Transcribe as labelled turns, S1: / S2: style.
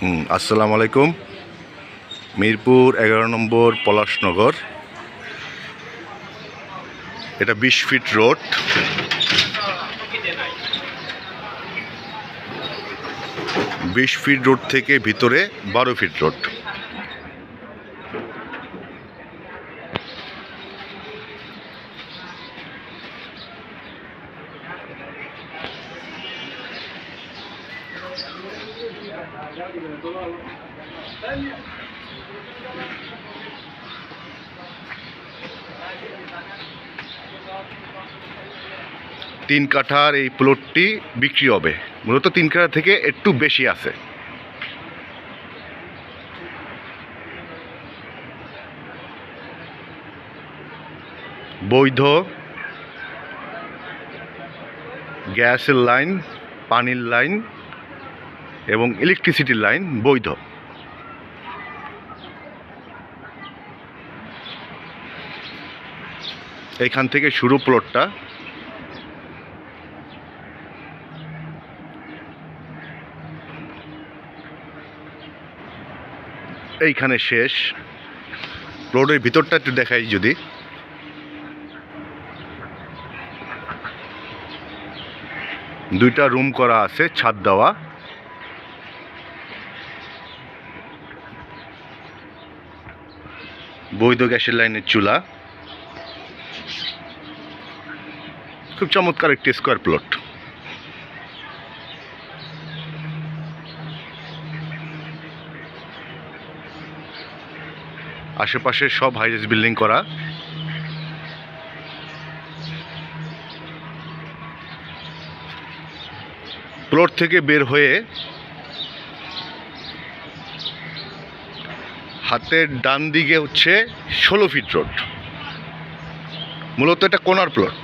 S1: হুম, আসসালামু আলাইকুম। মিরপুর এগারো নম্বর পলাশনগর। এটা বিশ ফিট রোড। বিশ ফিট রোড থেকে ভিতরে বারো ফিট রোড। তিন কাঠার এই প্লটটি বিক্রি হবে। মূলত তিন কাঠা থেকে একটু বেশি আছে। বৈধ গ্যাসের লাইন, পানির লাইন এবং ইলেকট্রিসিটির লাইন বৈধ। এইখান থেকে শুরু প্লটটা এইখানে শেষ। রোডের ভিতরটা একটু দেখাই যদি। দুইটা রুম করা আছে, ছাদ দেওয়া। বৈধ গ্যাসের লাইনের চুলা। খুব চমৎকার একটি স্কোয়ার প্লট আশেপাশে সব হাইরেস বিল্ডিং করা। প্লট থেকে বের হয়ে হাতের ডান দিকে হচ্ছে ষোলো ফিট রোড মূলত এটা কোনার প্লট